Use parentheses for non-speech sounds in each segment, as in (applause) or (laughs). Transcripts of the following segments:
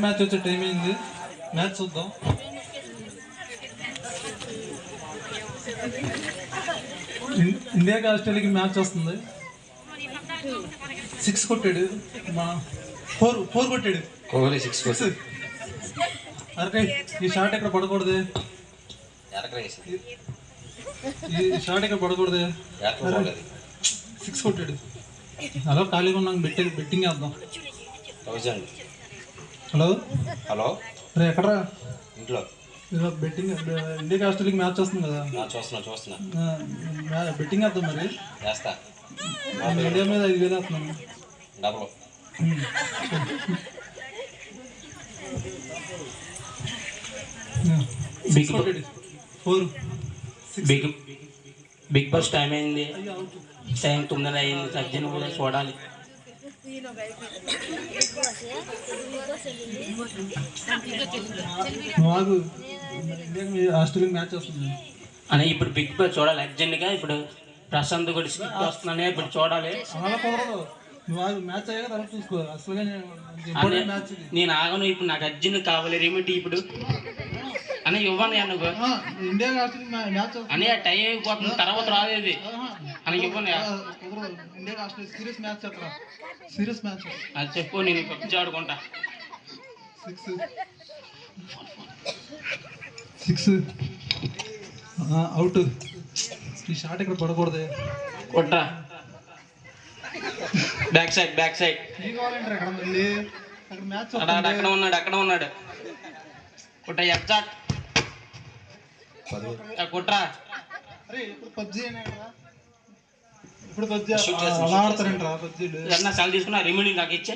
Match వచ్చే time అయింది. Match చూద్దాం. ఇండియాకి ఆస్ట్రేలియాకి మ్యాచ్ వస్తుంది. సిక్స్ కొట్టాడు. మా ఫోర్ ఫోర్ కొట్టాడు. Kohli six six. అరే ఈ షాట్ ఎక్కడ పడకూడదు? ఈ షాట్ ఎక్కడ పడకూడదు? సిక్స్ కొట్టాడు. హలో ఖాళీగా ఉన్నాం బెట్టి బెట్టింగ్ వేద్దాం థౌజండ్. హలో? హలో? రే ఎక్కడరా? ఇంట్లో. ఇదిగో బెట్టింగ్ ఇండియాకి ఆస్ట్రేలియాకి మ్యాచ్ వస్తుంది కదా. నా చూస్తున్నా చూస్తున్నా. మ్యా- బెట్టింగ్ వేద్దాం మరి. వేస్తా నేను ఇండియా మీద ఐదు వేలు వేస్తున్నాను డబ్బులు. కొట్టాడు four big big boss time అయింది. టైం తొమ్మిది అయింది. సజ్జన కూడా చూడాలి మాకు ఇండియాకి ఆస్ట్రేలియా మ్యాచ్ వస్తుంది అని ఇప్పుడు బిగ్ బాస్ చూడాలి అర్జెంట్గా ఇప్పుడు ప్రశాంత్ కూడా స్కిప్ వస్తుందని ఇప్పుడు చూడాలి. మ్యాచ్ చూసుకో. అసలుగా నేను ఆగను ఇప్పుడు నాకు అర్జెంట్ కావాలి రేమిటి ఇప్పుడు. అని ఇవ్వను నువ్వు. అని టైం అయిపోతుంది తర్వాత రాలేదు. Serious match serious match. అది చెప్పు నేను పబ్జి ఆడుకుంటా. సిక్స్. సిక్స్. అవుట్. ఈ షాట్ ఇక్కడ పడకూడదు. కొట్రా బ్యాక్ సైడ్ బ్యాక్ సైడ్. అక్కడ ఉన్నాడు అక్కడ ఉన్నాడు. కుట్ట ఎగ్జాక్ట్ కుట్రా పబ్జి ఇప్పుడు ఏమన్నా సెల్ తీసుకున్నా రిమోట్ నాకు ఇచ్చే.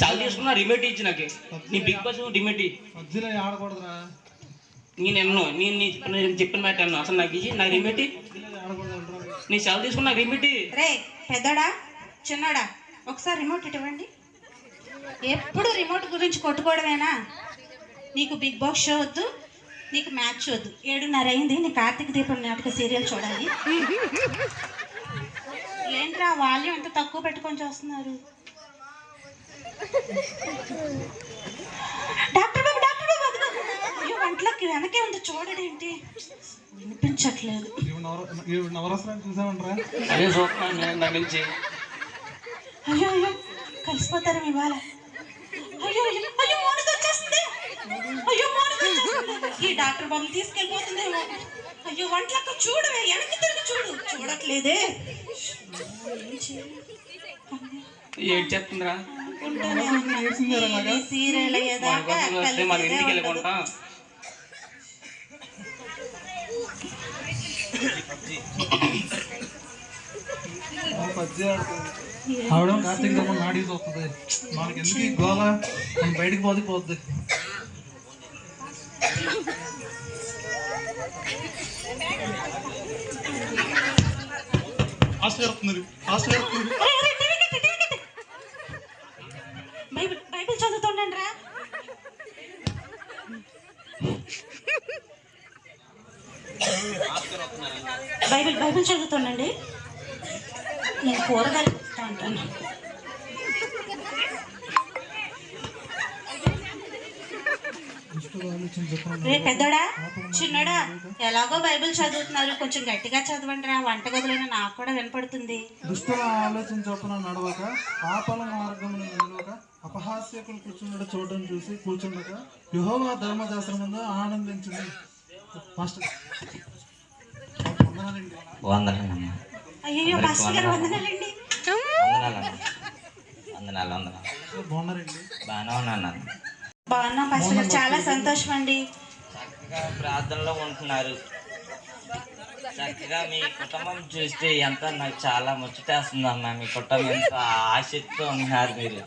సెల్ తీసుకున్నా రిమోట్ ఇచ్చి నాకు. నీ బిగ్ బాస్ రిమోట్ ఆడకూడదురా నేను ఎన్నో నేను నేను చెప్పిన మాట ఎన్నో అసలు నాకు ఇచ్చి నా రిమోట్ నీ సెల్ తీసుకున్నా రిమోట్ రే పెద్దోడా చిన్నోడా ఒకసారి రిమోట్ ఇటువంటి ఎప్పుడు రిమోట్ గురించి కొట్టుకోవడమేనా? నీకు బిగ్ బాస్ షో వద్దు. నీకు మ్యాచ్ వద్దు. ఏడున్నర అయింది. నీ కార్తీక దీపం నాటక సీరియల్ చూడాలి. ఏంట్రా వాల్యూమ్ ఎంత తక్కువ పెట్టుకొని చూస్తున్నారు? Doctor Babu doctor Babu. అయ్యో వంటలకి వెనకే ఉంది. చూడడేంటి వినిపించట్లేదు. అయ్యో అయ్యో కలిసిపోతారు ఇవాళ. అయ్యో అయ్యో వచ్చేస్తుంది. ఈ డాక్టర్ బాబు తీసుకెళ్ళిపోతుందేమో అయ్యో వంటలక్క చూడవే వెనక్కి తిరిగి చూడు. చూడట్లేదే. ఏం చెప్తుందిరా మన ఇంటికి ఆడుతుంది ఆవిడ కార్తీక దీపం నాడి చూస్తుంది మనకి ఎందుకు మనం బయటికి పోతే పోద్ది ఆస్ట్రేలియా బైబిల్ బైబిల్ చదువుతుండండి రా. బైబిల్ బైబిల్ చదువుతుండండి. నేను కూరగాయలు ఇస్తా ఉంటాను దుష్టుడు ఆలోచన చెప్పండి రే పెద్దోడా? చిన్నోడా? ఎలాగో బైబిల్ చదువుతున్నారు. కొంచెం గట్టిగా చదవండి రా వంటగదిలోనే నాకు కూడా వినపడుతుంది. దుష్టుల ఆలోచన చొప్పున నడవక పాపల మార్గమును నిలవక అపహాస్యకులు కూర్చుండట చూడడం చూసి కూర్చుండక యుహోవా ధర్మశాస్త్రమందు ఆనందించింది మాస్టర్ వందనాలండి. వందనాలమ్మా అయ్యో పాస్టర్ గారు వందనాలండి. వందనాలమ్మా వందనాలు వందనాలు. బాగున్నారండి? బాగానే ఉన్నాను. బాగున్నాం పాస్టర్ గారు. చాలా సంతోషం అండి చక్కగా ప్రార్థనలో ఉంటున్నారు. చక్కగా మీ కుటుంబం చూస్తే ఎంత నాకు చాలా ముచ్చటేస్తుందమ్మా మీ కుటుంబం ఎంత ఆసక్తితో ఉన్నారు మీరు.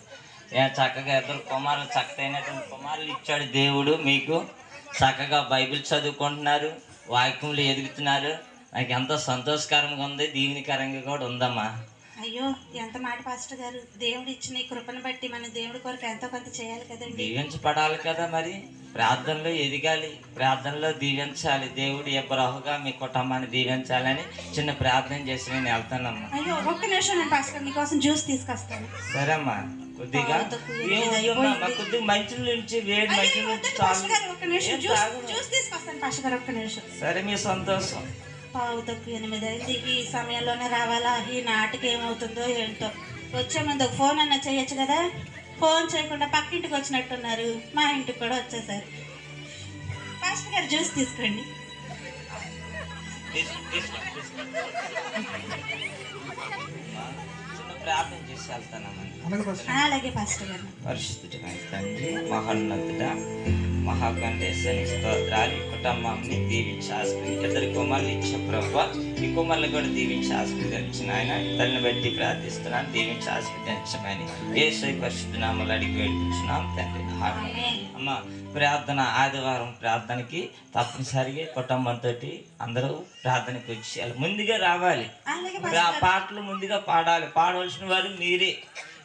చక్కగా ఇద్దరు కుమారులు చక్కదైనటువంటి కుమారులు ఇచ్చాడు దేవుడు మీకు. చక్కగా బైబిల్ చదువుకుంటున్నారు వాక్యములు ఎదుగుతున్నారు. నాకు ఎంతో సంతోషకరంగా ఉంది దీవెనికరంగా కూడా ఉందమ్మా. అయ్యో ఎంత మాట పాస్టర్ గారు? దేవుడు ఇచ్చిన ఈ కృపను బట్టి మన దేవుడి కొరకు ఎంతో కొంత చేయాలి కదండి. దీవించబడాలి కదా మరి. ప్రార్థనలో ఎదగాలి. ప్రార్థనలో దీవించాలి. దేవుడు ఎబ్బరహుగా మీ కుటుంబాన్ని దీవించాలని చిన్న ప్రార్థన చేసి నేను వెళ్తానమ్మా. అయ్యో ఒక్క నిమిషం నేను పాస్టర్ మీకోసం జ్యూస్ తీసుకొస్తాను. సరే అమ్మా కొద్దిగా కొద్దిగా మంచి నుంచి వేడి మంచి నుంచి సరే మీ సంతోషం. పావు తక్కువ ఎనిమిది అయింది ఈ సమయంలోనే రావాలా? ఈ నాటికి ఏమవుతుందో ఏంటో. వచ్చే ముందు ఒక ఫోన్ అన్న చేయొచ్చు కదా? ఫోన్ చేయకుండా పక్కింటికి వచ్చినట్టున్నారు. మా ఇంటికి కూడా వచ్చేసారు. పాస్టర్ గారు జ్యూస్ తీసుకోండి. ప్రార్థన చేసి వెళ్తానమ్మా అలాగే పాస్టర్ గారు. పరిశుద్ధుడైన తండ్రి మహోన్నతుడ మహాకంఠేశ్వరి స్తోత్రాలు ఈ కుటుంబాన్ని దీవించి ఆస్పత్రి ఇద్దరి కుమారులు ఇచ్చే ప్రభావ ఈ కుమారులు కూడా దీవించి ఆస్పత్రించిన ఆయన. తల్లిని బట్టి ప్రార్థిస్తున్నాను దీవించి ఆస్పత్రించమని ఏ సై పరిశుద్ధ నామలు అడిగి వేడుకుంటున్నాం తండ్రి. అమ్మ ప్రార్థన ఆదివారం ప్రార్థనకి తప్పనిసరిగా కుటుంబంతో అందరూ ప్రార్థనకి వచ్చేయాలి. ముందుగా రావాలి. పాటలు ముందుగా పాడాలి. పాడవలసిన వారు మీరే.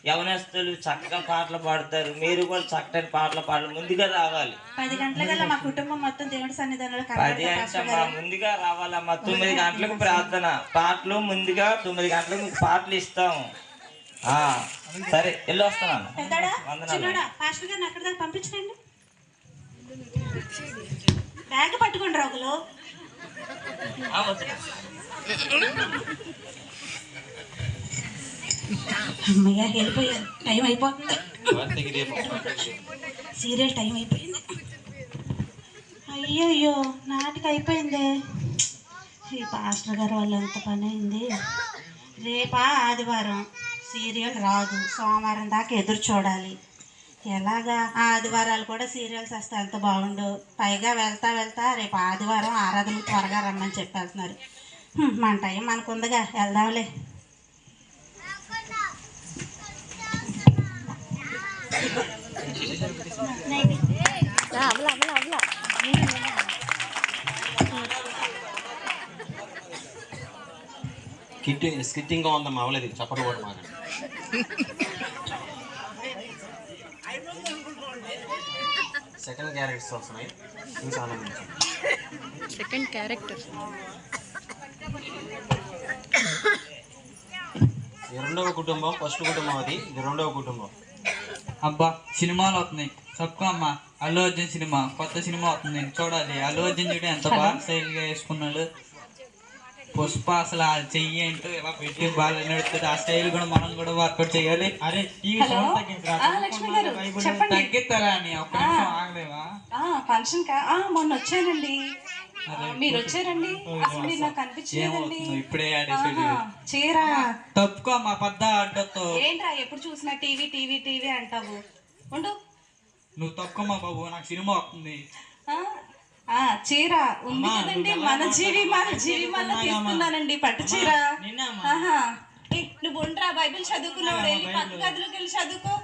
యవనస్తులు చక్కగా పాటలు పాడతారు. మీరు కూడా చక్కటి పాటలు పాడాలి. ముందుగా రావాలి. పది గంటలకల్లా మా కుటుంబం మొత్తం దేవుడి సన్నిధానంలో పది మా గారు. ముందుగా రావాలమ్మా తొమ్మిది గంటలకు ప్రార్థన. పాటలు ముందుగా తొమ్మిది గంటలకు మీకు పాటలు ఇస్తాము సరే వెళ్ళి వస్తున్నాను. పంపించండి బ్యాగ్ పట్టుకోండి రాగులు అమ్మయ్య వెళ్ళిపోయారు. టైం అయిపోతుంది. సీరియల్ టైం అయిపోయింది. అయ్యయ్యో నాటికి అయిపోయింది. ఈ పాస్టర్ గారు వాళ్ళు ఎంత పని అయింది? రేపా ఆదివారం. సీరియల్ రాదు. సోమవారం దాకా ఎదురు చూడాలి. ఎలాగా? ఆదివారాలు కూడా సీరియల్స్ వస్తే ఎంత బాగుండు. పైగా వెళ్తా వెళ్తా రేపు ఆదివారం ఆరాధన త్వరగా రమ్మని చెప్పేస్తున్నారు. మన టైం మనకుందిగా. వెళ్దాంలే. స్కిట్టింగ్ స్కిట్టింగ్గా ఉందమ్మా అవ్వలేదు చప్పట్లు కూడా మాకు సెకండ్ క్యారెక్టర్స్ వస్తున్నాయి. చూసి ఆనందించండి. సెకండ్ క్యారెక్టర్ రెండవ కుటుంబం ఫస్ట్ కుటుంబం అది. ఇది రెండవ కుటుంబం. అబ్బా సినిమాలు వస్తున్నాయి. తక్కువ అమ్మ అల్లు అర్జున్ సినిమా కొత్త సినిమా వస్తుంది. చూడాలి. అల్లు అర్జున్ చూడ ఎంత బాగా స్టైల్గా వేసుకున్నాడు. పుష్ప అసలు ఆ చెయ్యి ఏంటో ఇలా పెట్టి బాగా నడుస్తుంది ఆ స్టైల్ కూడా మనం కూడా వర్కౌట్ చేయాలి. అరే ఈ సౌండ్ తగ్గించరా? తగ్గిస్తారా అని ఒక్క నిమిషం ఆగలేవా? ఫంక్షన్ మొన్న వచ్చానండి. మీరు వచ్చారండి? అసలు మీరు నాకు ఇప్పుడే ఆహా, చీర. తప్పుకో మా పెద్ద అడ్డతో ఏంట్రా ఎప్పుడు చూసినా టీవీ టీవీ టీవీ అంటావు? ఉండు. నువ్వు తప్పుకోమా బాబు నాకు సినిమా వస్తుంది. చీర. ఉంది కదండి మన జీవి మన జీవి మళ్ళీ తీసుకున్నానండి పట్టు చీర. నువ్వు ఉండరా బైబిల్ చదువుకున్నావు వెళ్ళి పక్క గదిలోకి వెళ్ళి చదువుకో.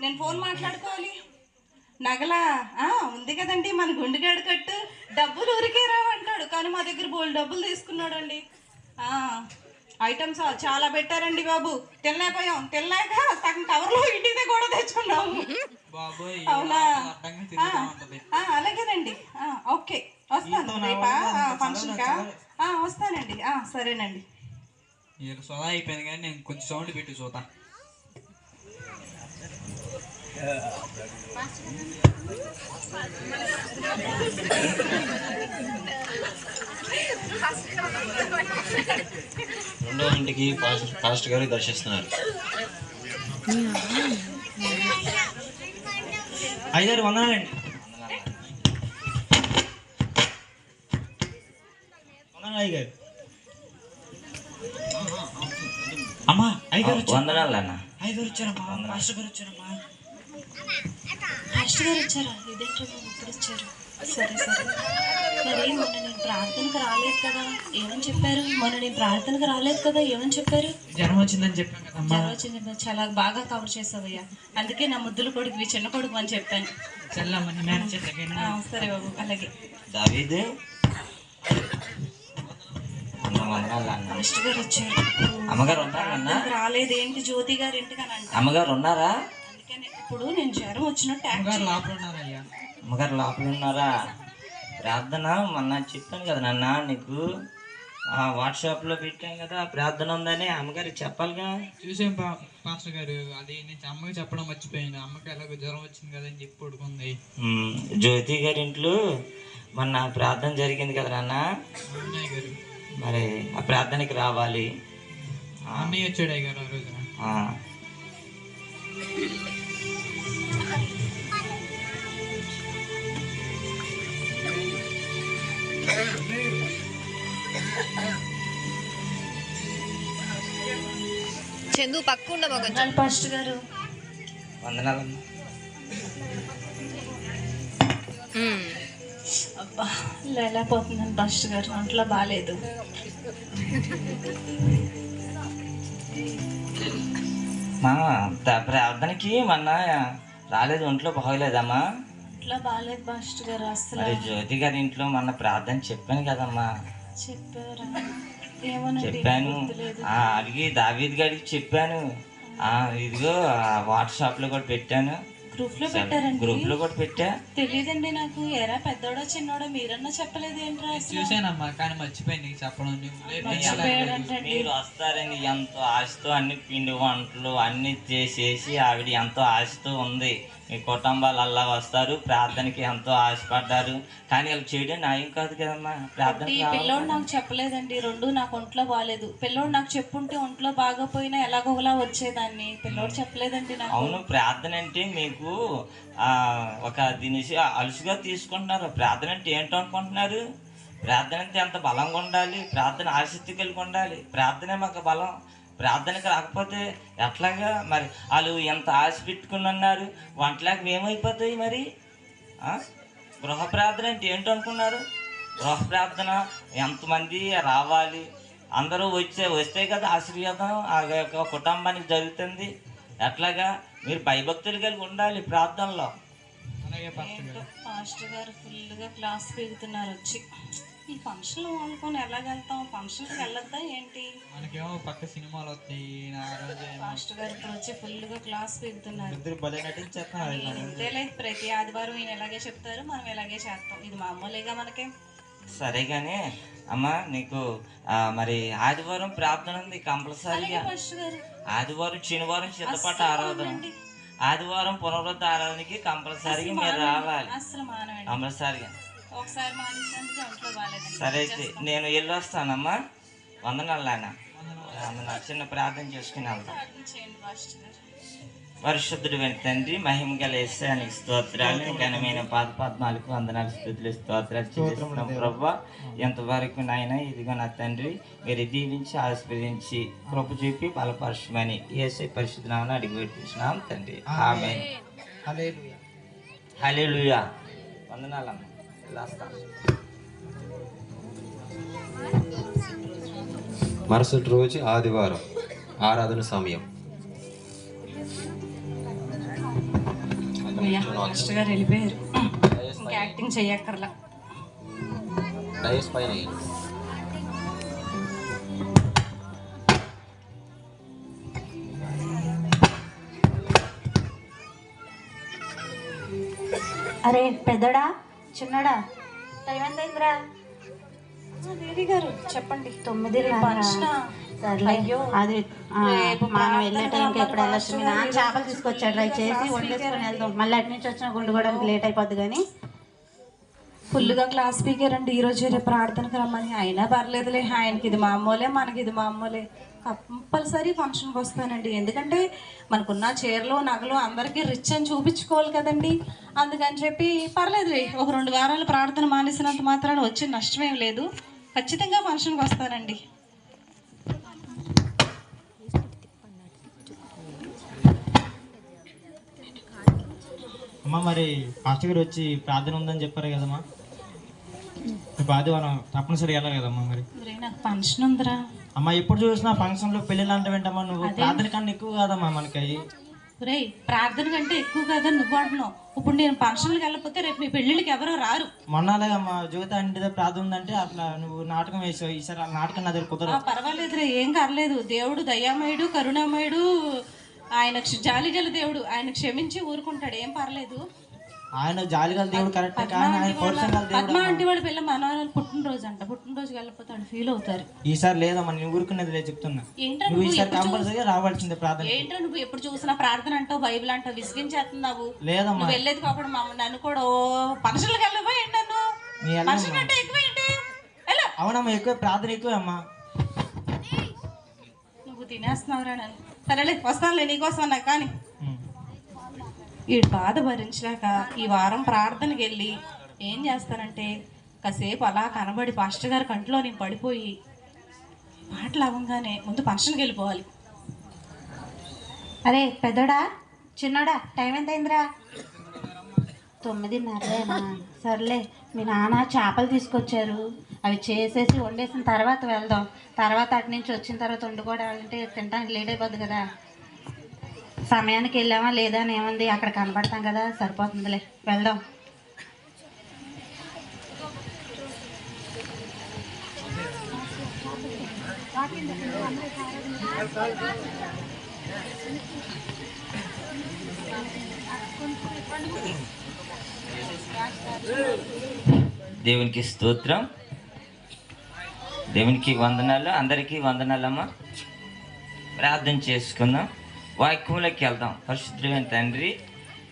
నేను ఫోన్ మాట్లాడుకోవాలి. నగలా ఉంది కదండి మన గుండెగాడు కట్టు. డబ్బులు ఊరికే రావంటాడు కానీ మా దగ్గర బోల్ డబ్బులు తీసుకున్నాడండి. ఐటమ్స్ చాలా పెట్టారండి బాబు. తినలేకపోయాం తినలేక సగం కవర్లో ఇంటిదే కూడా తెచ్చుకున్నాము. అవునా? అలాగేనండి. ఓకే. వస్తాను. రేపా? ఫంక్షన్కా? వస్తానండి. సరేనండి. అయిపోయింది కానీ నేను కొంచెం సౌండ్ పెట్టి చూద్దాం రెండవ ఇంటికి పాస్ట్ పాస్ట్ గారు దర్శిస్తున్నారు ఐదారు వందనాలండి. వందనాలు అయ్యగారు. అమ్మా ఐదారు వచ్చారు. వందనాలు అన్న. ఐదారు వచ్చారమ్మా మాస్టర్ గారు వచ్చారమ్మా. మాస్టర్ గారు వచ్చారా ఇదేంటో ఇప్పుడు వచ్చారు సరే సరే. మరి మొన్న నేను ప్రార్థనకు రాలేదు కదా. ఏమని చెప్పారు? మొన్న నేను ప్రార్థనకు రాలేదు కదా. ఏమని చెప్పారు? జ్వరం వచ్చిందని చెప్పాను కదమ్మా జ్వరం వచ్చింది చాలా బాగా కవర్ చేసావయ్యా. అందుకే నా ముద్దుల కొడుకు చిన్న కొడుకు అని చెప్పాను. సరే బాబు అలాగే. దావీదు. మాస్టర్ గారు వచ్చారు. అమ్మగారు ఉన్నారా రాలేదు. ఏంటి జ్యోతి గారు ఇంటికి అమ్మగారు ఉన్నారా? ఇప్పుడు నేను జ్వరం వచ్చినట్టు గారు లోపల ఉన్నారయ్యా అమ్మగారు లోపల ఉన్నారా? ప్రార్థన మొన్న చెప్పాను కదా నాన్న నీకు. ఆ వాట్సాప్లో పెట్టాం కదా ప్రార్థన ఉందని. అమ్మగారికి చెప్పాలిగా? చూసాం పాస్టర్ గారు అది నేను అమ్మకి చెప్పడం మర్చిపోయాను. అమ్మకి ఎలాగో జ్వరం వచ్చింది కదా అని చెప్పి పడుకుంది. జ్యోతి గారి ఇంట్లో మొన్న ప్రార్థన జరిగింది కదా నాన్న. గారు. మరి ఆ ప్రార్థనకి రావాలి. అన్నయ్య వచ్చాడు గారు ఆ రోజున. ఆ. చందు పక్క ఉండమా కొంచెం పాస్టర్ గారు. వందనాలమ్మా. మ్మ్. అబ్బా లేలేకపోతున్నాను పాస్టర్ గారు ఒంట్లో బాగాలేదు (laughs) మా ప్రార్థనకి మొన్న రాలేదు ఒంట్లో బాగోలేదమ్మా. ఒంట్లో బాగాలేదు పాస్టర్ గారు అసలు. మరి జ్యోతి గారి ఇంట్లో మొన్న ప్రార్థన చెప్పాను కదమ్మా. చెప్పారా? ఏమోనండి చెప్పాను. గుర్తులేదు. ఆ, అడిగి దావీద్ గారికి చెప్పాను. ఆ, ఇదిగో వాట్సాప్లో కూడా పెట్టాను. గ్రూప్లో పెట్టారండి. గ్రూప్లో కూడా పెట్టా. తెలియదండి నాకు. ఎరా పెద్దోడో చిన్నోడో మీరన్నా చెప్పలేదు ఏంట్రా చూసానమ్మా కానీ మర్చిపోయింది నీకు చెప్పడం. మీరు వస్తారని ఎంతో ఆశతో అన్ని పిండి వంటలు అన్ని చేసేసి ఆవిడ ఎంతో ఆశతో ఉంది. మీ కుటుంబాలు అలా వస్తారు. ప్రార్థనకి ఎంతో ఆశపడ్డారు. కానీ వాళ్ళు చేయడం న్యాయం కాదు కదమ్మా. ప్రార్థన పిల్లోడు నాకు చెప్పలేదండి. రెండు నాకు ఒంట్లో బాగాలేదు. పిల్లోడు నాకు చెప్పుంటే ఒంట్లో బాగోపోయినా ఎలాగోలా వచ్చేదాన్ని. పిల్లోడు చెప్పలేదండి నాకు. అవును ప్రార్థన అంటే మీకు ఆ, ఒక దీని అలుసుగా తీసుకుంటున్నారు. ప్రార్థన అంటే ఏంటో అనుకుంటున్నారు? ప్రార్థన అంటే ఎంత బలంగా ఉండాలి? ప్రార్థన ఆసక్తి కలిగి ఉండాలి? ప్రార్థనే మాకు బలం. ప్రార్థనకి రాకపోతే ఎట్లాగా? మరి వాళ్ళు ఎంత ఆశ పెట్టుకుని అన్నారు వంటలాగా ఏమైపోతాయి మరి? గృహ ప్రార్థన అంటే ఏంటో అనుకున్నారు? గృహ ప్రార్థన ఎంతమంది రావాలి? అందరూ వచ్చే వస్తే కదా ఆశీర్వాదం. ఆ యొక్క కుటుంబానికి జరుగుతుంది. ఎట్లాగా మీరు భయభక్తులు కలిగి ఉండాలి ప్రార్థనలో. అలాగే పాస్టర్ గారు. గారు ఫుల్గా క్లాస్ పీగుతున్నారు వచ్చి. ఈ ఫంక్షన్ అనుకొని ఎలాగెళ్తాం ఫంక్షన్కి వెళ్ళొద్దా ఏంటి? మనకేమో పక్క సినిమాలు వస్తాయి పాస్టర్ గారు ఇప్పుడు వచ్చి ఫుల్గా క్లాస్ పీగుతున్నారు ఇద్దరు భలే నటించేస్తున్నారు ఇలా. అంతేలే ప్రతి ఆదివారం ఈయన ఎలాగే చెప్తారు మనం ఇలాగే చేస్తాం. ఇది మామూలుగా మనకి సరే కానీ అమ్మ నీకు మరి ఆదివారం ప్రార్థన ఉంది కంపల్సరీగా. ఆదివారం శనివారం సిద్ధపాటు ఆరాధన. ఆదివారం పునరుద్ధ ఆరాధనకి కంపల్సరీగా మీరు రావాలి. కంపల్సరీగా. సరే అయితే నేను వెళ్ళి వస్తానమ్మా. వందనాలు నాన్న. వందనాలు చిన్న ప్రార్థన చేసుకుని వెళ్తాం పరిశుద్ధుడు వెంట తండ్రి మహిమ గల ఏసానికి స్తోత్రాలు. ఘనమైన పాద పద్నాలుగు వందనాలు స్థుతులు స్తోత్రాలు చెల్లిస్తున్నాం ప్రభా. ఎంతవరకు నాయన ఇదిగో నా తండ్రి మీరు దీవించి ఆస్వాదించి కృప చూపి బలపరచమని ఏసై పరిశుద్ధనామని అడిగి పెట్టించినాం తండ్రి. ఆమె హల్లెలూయా. హల్లెలూయా. వందనాలమ్మ మరుసటి రోజు ఆదివారం ఆరాధన సమయం. అయ్యా మాస్టర్ గారు వెళ్ళిపోయారు. ఇంకా యాక్టింగ్ చెయ్యక్కర్లా డైస్ పైన వేయండి. అరే పెద్దడా? చిన్నడా? టైం ఎంత అయిందిరా దేవి గారు చెప్పండి. తొమ్మిది అయ్యో. అది ఆ, రేపు మనం వెళ్ళే ప్రార్థన టైంకి ఎప్పుడు రమ్మని వెళ్ళొచ్చు? మీ మాస్టర్ నాన్న గారు చేపలు తీసుకొచ్చాడు చేసి వండేసుకొని వెళ్దాం. మళ్ళీ అటు నుంచి వచ్చిన గుండు కూడా లేట్ అయిపోద్ది కానీ. ఫుల్గా క్లాస్ స్పీకర్ అండి ఈ రోజు రేపు ప్రార్థనకు రమ్మని. అయినా పర్లేదులే ఆయనకి ఇది మామూలే మనకి ఇది మామూలే. కంపల్సరీ ఫంక్షన్కి వస్తానండి. ఎందుకంటే మనకున్న చీరలు నగలు అందరికీ రిచ్ అని చూపించుకోవాలి కదండి. అందుకని చెప్పి పర్లేదులే ఒక రెండు వారాలు ప్రార్థన మానేసినంత మాత్రాన వచ్చే నష్టమేం లేదు. ఖచ్చితంగా ఫంక్షన్కి వస్తానండి. అమ్మ మరి పాస్టర్ గారు వచ్చి ప్రార్థన ఉందని చెప్పారు కదమ్మా. ఆదివారం తప్పనిసరిగా వెళ్ళాలి కదమ్మా మరి. నాకు ఫంక్షన్ ఉందిరా. అమ్మ ఎప్పుడు చూసినా ఫంక్షన్లో పెళ్ళిళ్ళు అంటే ఏంటమ్మా నువ్వు? ప్రార్థన కన్నా ఎక్కువ కాదమ్మా మనకి ఒరేయ్ ప్రార్థన కంటే ఎక్కువ కాదని నువ్వు అంటున్నావు. ఇప్పుడు నేను ఫంక్షన్కి వెళ్ళకపోతే రేపు మీ పెళ్ళిళ్ళకి ఎవరో రారు. మొన్నలే అమ్మ జ్యోతి అంటే ప్రార్థన ఉందంటే అట్లా నువ్వు నాటకం వేసావు. ఈసారి ఆ నాటకం నా దగ్గర కుదరదు. పర్వాలేదురా ఏం కర్లేదు. దేవుడు దయామయుడు కరుణామయుడు ఆయన క్ష- జాలిగల దేవుడు ఆయన క్షమించి ఊరుకుంటాడు ఏం పర్లేదు. ఆయన జాలి గల దేవుడు కరెక్టే కానీ ఆయన పౌరుషం గల దేవుడు పద్మ. ఆంటీ వాళ్ళ పిల్ల మనవరాలు పుట్టినరోజు అంట పుట్టినరోజు వెళ్ళకపోతే వాళ్ళు ఫీల్ అవుతారు. ఈసారి లేదమ్మా నేను ఊరుకునేది లేదు చెప్తున్నా. నువ్వు ఈసారి కంపల్సరీగా రావాల్సిందే ప్రార్థన ఏంట్రా నువ్వు ఎప్పుడు చూసినా ప్రార్థన అంటావు బైబిల్ అంటావు విసిగించేస్తున్నావు. లేదమ్మా నువ్వు వెళ్ళేది కాబట్టి మా నన్ను కూడా పనుషులకు వెళ్ళబోయి ఏంటి నన్ను. మనుషుల కంటే ఎక్కువ ఏంటి. అవునమ్మా ఎక్కువ ప్రార్థన ఎక్కువ అమ్మా. నువ్వు తినేస్తున్నావురా నన్ను. సరేలే వస్తానులే నీకోసం అన్నా కానీ. ఈ బాధ భరించలేక ఈ వారం ప్రార్థనకి వెళ్ళి ఏం చేస్తానంటే కాసేపు అలా కనబడి పాస్టర్ గారి కంట్లో నేను పడిపోయి పాటలు అవ్వగానే ముందు ఫంక్షన్కి వెళ్ళిపోవాలి. అరే పెద్దోడా చిన్నోడా టైం ఎంత అయిందిరా తొమ్మిదిన్నరేనా? సర్లే మీ నాన్న చేపలు తీసుకొచ్చారు. అవి చేసేసి వండేసిన తర్వాత వెళ్దాం. తర్వాత అటు నుంచి వచ్చిన తర్వాత వండుకోవడాలంటే తినడానికి లేట్ అయిపోద్ది కదా. సమయానికి వెళ్ళామా లేదా అని ఏముంది? అక్కడ కనబడతాం కదా సరిపోతుందిలే. వెళ్దాం. దేవునికి స్తోత్రం. దేవునికి వందనాలు అందరికీ వందనాలమ్మా. ప్రార్థన చేసుకుందాం. వాక్యంలోకి వెళ్దాం. పరిశుద్ధమైన తండ్రి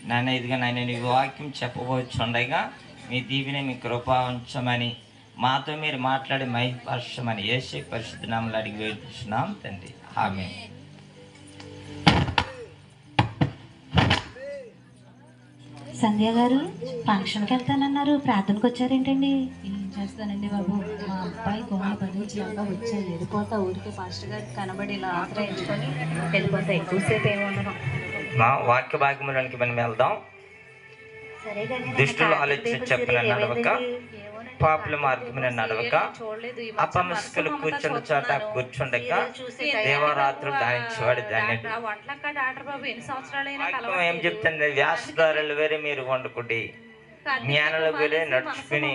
నాన్న ఇదిగా నాయన నీ వాక్యం చెప్పబోచుండగా మీ దీవిని మీ కృప ఉంచమని మాతో మీరు మాట్లాడి మహిపరచమని ఏసే పరిశుద్ధనామలు అడిగి వేడుతున్నాం తండ్రి. ఆమె సంధ్య గారు ఫంక్షన్కి వెళ్తానన్నారు. ప్రార్థనకు వచ్చారేంటండి? చేస్తానండి బాబు. మా అబ్బాయి గోడ పదించి అబ్బా వచ్చా వెళ్ళిపోతా ఊరికే పాస్టర్ గారికి కనబడి ఇలా ఆశ్రయించుకొని వెళ్ళిపోతా. ఎక్కువసేపు ఏమి ఉండను. మా వాక్య భాగ్యములకి మనం వెళ్దాం. దుష్టులు ఆలోచన చెప్పిన నడవక పాపుల మార్గమున నడవక అపమస్కులు కూర్చున్న చోట కూర్చుండక దేవరాత్రులు దానించేవాడు వాక్యం ఏం చెప్తుంది వ్యాసదారులు వేరే మీరు వండుకుంటే జ్ఞానుల వేలే నడుచుకుని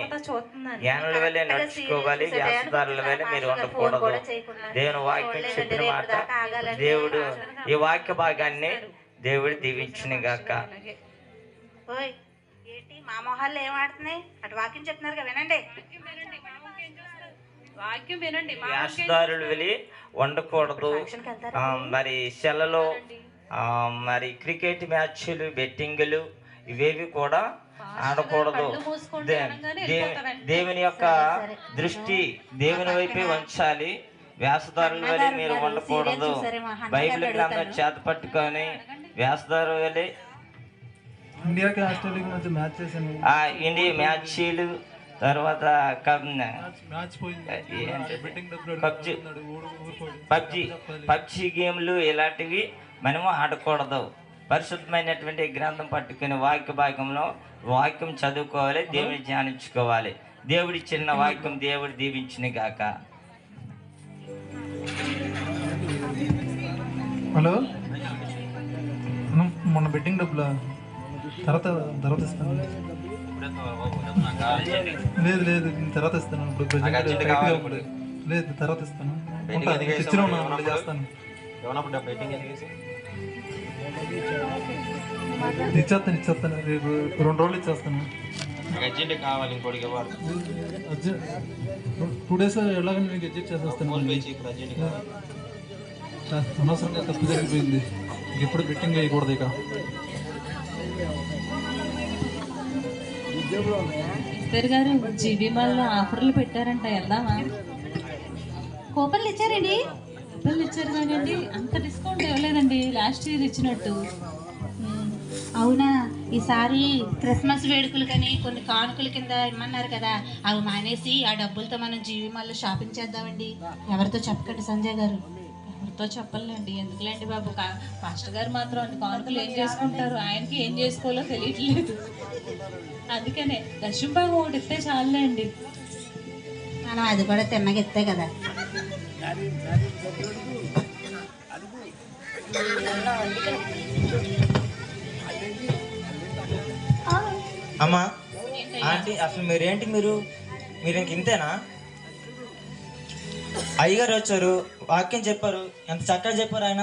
జ్ఞానుల వేలే నడుచుకోవాలి వ్యాసదారుల వేలే మీరు వండకూడదు దేవుని వాక్యం చెప్పిన మాట దేవుడు ఈ వాక్య భాగాన్ని దేవుడు దీవించిన గాక. ఓయ్ ఏంటి? మా మొహాల్లో ఏం ఆడుతున్నాయి? అటు వాక్యం చెప్తున్నారు కదా వినండి. వాక్యం వినండి వ్యాసదారులు వెళ్ళి వండకూడదు. ఆ, మరి సెలలో మరి క్రికెట్ మ్యాచ్లు బెట్టింగులు ఇవేవి కూడా ఆడకూడదు. దేవుని యొక్క దృష్టి దేవుని వైపే ఉంచాలి వ్యాసదారుల వల్ల మీరు ఉండకూడదు బైబిల్ గ్రంథం చేత పట్టుకొని వ్యాసదారు ఇండియాకి ఆస్ట్రేలియాకి మధ్య మ్యాచ్ చేశాను ఇండియా మ్యాచ్లు తర్వాత పబ్జి పబ్జి గేమ్లు ఇలాంటివి మనము ఆడకూడదు. పరిశుద్ధమైనటువంటి గ్రంథం పట్టుకుని వాక్య భాగంలో వాక్యం చదువుకోవాలి దేవుని ధ్యానించుకోవాలి. దేవుడి చిన్న వాక్యం దేవుడు దీవించిన గాక. హలో? మొన్న బెట్టింగ్ డబ్బులా? తర్వాత తర్వాత ఇస్తాను. లేదు లేదు తర్వాత ఇస్తాను. ఇప్పుడు. లేదు తర్వాత ఇస్తాను? తెచ్చినా చేస్తాను. ఇచ్చేస్తాను ఇచ్చేస్తాను రేపు రెండు రోజులు ఇచ్చేస్తాను. అర్జెంట్ కావాలి ఇంకోటికి టూ డేస్ ఎలాగని మీకు ఎడ్జిట్ చేసేస్తాను. అనవసరంగా తప్పు జరిగిపోయింది. ఇంక ఎప్పుడు బెట్టింగ్ వేయకూడదు ఇక. ఇద్దరు గారు జీబీ మాల్లో ఆఫర్లు పెట్టారంట వెళ్దామా? కూపన్లు ఇచ్చారండి. కూపన్లు ఇచ్చారు కానివ్వండి అంత డిస్కౌంట్ ఇవ్వలేదండి లాస్ట్ ఇయర్ ఇచ్చినట్టు. అవునా? ఈసారి క్రిస్మస్ వేడుకలకని కొన్ని కానుకల కింద ఇమ్మన్నారు కదా. అవి మానేసి ఆ డబ్బులతో మనం జీవి మళ్ళీ షాపింగ్ చేద్దామండి. ఎవరితో చెప్పకండి సంజయ్ గారు. ఎవరితో చెప్పలేండి. ఎందుకులేండి బాబు? కా- పాస్టర్ గారు మాత్రం అన్ని కానుకలు ఏం చేసుకుంటారు? ఆయనకి ఏం చేసుకోవాలో తెలియట్లేదు. అందుకనే దశం బాబు ఒకటి ఇస్తే చాలండి మనం అది కూడా తిన్నగిస్తే కదా. అమ్మా ఆంటీ అసలు మీరేంటి మీరు? మీరు ఇంక ఇంతేనా? అయ్యగారు వచ్చారు వాక్యం చెప్పారు ఎంత చక్కగా చెప్పారు ఆయన.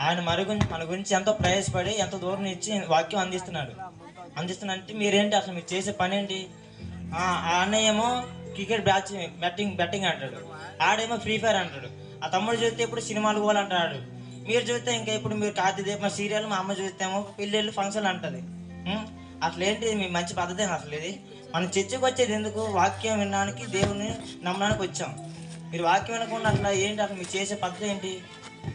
ఆయన మరి గురించి మన గురించి ఎంతో ప్రయాసపడి ఎంతో దూరం ఇచ్చి వాక్యం అందిస్తున్నాడు. అందిస్తున్నంటే మీరేంటి అసలు మీరు చేసే పని ఏంటి ఆ ఆ అన్నయ్య ఏమో క్రికెట్ బ్యాచ్ బెట్టింగ్ బెట్టింగ్ అంటాడు. ఆడేమో ఫ్రీ ఫైర్ అంటాడు. ఆ తమ్ముడు చూస్తే ఇప్పుడు సినిమాలు పోవాలంటాడు. మీరు చూస్తే ఇంకా ఇప్పుడు మీరు కార్తీ దీపం సీరియల్ మా అమ్మ చూస్తేమో పెళ్ళిళ్ళు ఫంక్షన్ అంటది. ఉం? అసలు ఏంటి మీ మంచి పద్ధతి అసలు ఇది? మనం చర్చకు వచ్చేది ఎందుకు? వాక్యం వినడానికి దేవుని నమ్మడానికి వచ్చాం. మీరు వాక్యం వినకుండా అట్లా ఏంటి అసలు? మీరు చేసే పద్ధతి ఏంటి?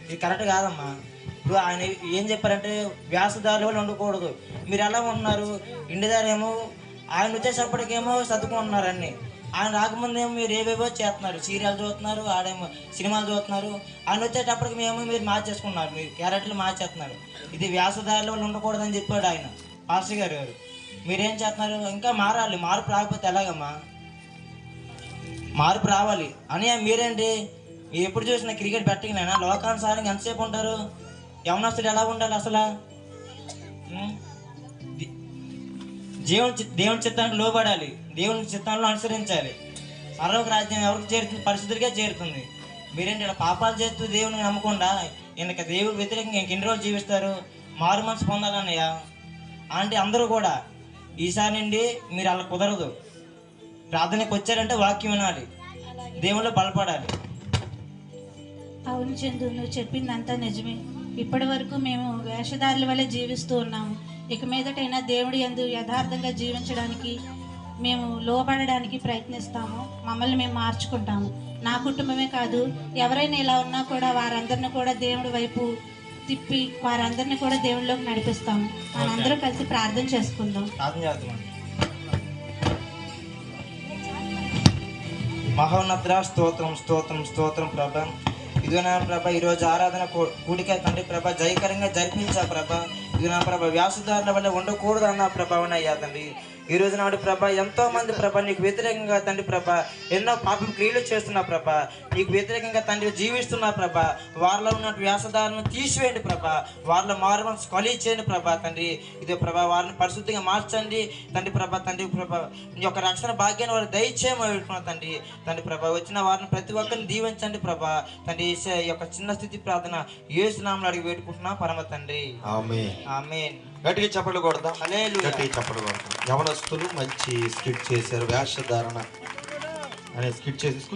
ఇది కరెక్ట్ కాదమ్మా. ఇప్పుడు ఆయన ఏం చెప్పారంటే వ్యాసదారులు వాళ్ళు ఉండకూడదు. మీరు ఎలా ఉంటున్నారు ఇంటిదారేమో ఆయన వచ్చేసప్పటికేమో చదువుకుంటున్నారు అన్ని. ఆయన రాకముందేమో మీరు ఏవేవో చేస్తున్నారు సీరియల్ చూస్తున్నారు ఆడేమో సినిమాలు చూస్తున్నారు ఆయన వచ్చేటప్పటికి మేము మీరు మార్చేసుకున్నారు మీరు క్యారెక్టర్లు మార్చేస్తున్నారు. ఇది వ్యాసదారిలో ఉండకూడదని చెప్పాడు ఆయన పాస్టర్ గారు గారు. మీరేం చేస్తున్నారు? ఇంకా మారాలి మార్పు రాకపోతే ఎలాగమ్మా? మార్పు రావాలి. అని మీరేంటి? ఎప్పుడు చూసినా క్రికెట్ బెట్టింగ్ అయినా లోకానుసారంగా ఎంతసేపు ఉంటారు? యవనస్తుడు ఎలా ఉండాలి అసలు? జీవన చి- దేవుని చిత్తానికి లోబడాలి. దేవుని చిత్తంలో అనుసరించాలి. పరలోక రాజ్యం ఎవరికి చేరుతుంది? పరిస్థితులకే చేరుతుంది. మీరేంటి ఇలా పాపాలు చేస్తూ దేవుని నమ్మకుండా ఈయనకి దేవుడు వ్యతిరేకంగా ఇంక ఎన్ని రోజులు జీవిస్తారు? మారు మనసు పొందాలన్నయ్య. అంటే అందరూ కూడా ఈసారి నుండి మీరు అలా కుదరదు. ప్రార్థనకు వచ్చారంటే వాక్యం వినాలి. దేవుళ్ళు బలపడాలి. అవును చందు నువ్వు చెప్పిందంతా నిజమే. ఇప్పటి వరకు మేము వేషధారుల వల్ల జీవిస్తూ ఉన్నాము. ఇక మీదటైనా దేవుడి యందు యథార్థంగా జీవించడానికి మేము లోబడడానికి ప్రయత్నిస్తాము మమ్మల్ని మేము మార్చుకుంటాము. నా కుటుంబమే కాదు ఎవరైనా ఇలా ఉన్నా కూడా వారందరిని కూడా దేవుడి వైపు తిప్పి వారందరిని కూడా దేవుడిలోకి నడిపిస్తాము. మనందరం కలిసి ప్రార్థన చేసుకుందాం. ప్రార్థన మహోన్నత స్తోత్రం స్తోత్రం స్తోత్రం ప్రభ. ఇదిగో ప్రభ ఈరోజు ఆరాధన కూడిక తండ్రి ప్రభ. జయకరంగా జరిపించా ప్రభ. ఇదిగో నా ప్రభ వ్యాసుదారుల వల్ల ఉండకూడదు అన్న ప్రభావనయ్యా తండ్రి. ఈ రోజు నాడు ప్రభ ఎంతో మంది ప్రభ నీకు వ్యతిరేకంగా తండ్రి ప్రభ ఎన్నో పాపం క్రియలు చేస్తున్నా ప్రభ. నీకు వ్యతిరేకంగా తండ్రి జీవిస్తున్నా ప్రభ. వారిలో ఉన్న వ్యాసదారులను తీసివేయండి ప్రభ. వారిలో మారు మనసు కలిగి చేయండి ప్రభ తండ్రి. ఇదే ప్రభ వారిని పరిశుద్ధిగా మార్చండి. తండ్రి ప్రభ తండ్రి ప్రభ నీ యొక్క రక్షణ భాగ్యాన్ని వారు దయచేయమని తండ్రి. తండ్రి ప్రభ వచ్చిన వారిని ప్రతి ఒక్కరిని దీవించండి ప్రభ. తండ్రి యొక్క చిన్న స్థితి ప్రార్థన ఏసునామలు అడిగి పెట్టుకుంటున్నా పరమ తండ్రి. ఆమె ఆమేన్. గట్టిగా చప్పట్లు కొడదాం. హల్లెలూయా. గట్టిగా చప్పట్లు కొడదాం. యవనస్తులు మంచి స్కిట్ చేశారు. వేషధారణ అనే స్కిట్ చేసి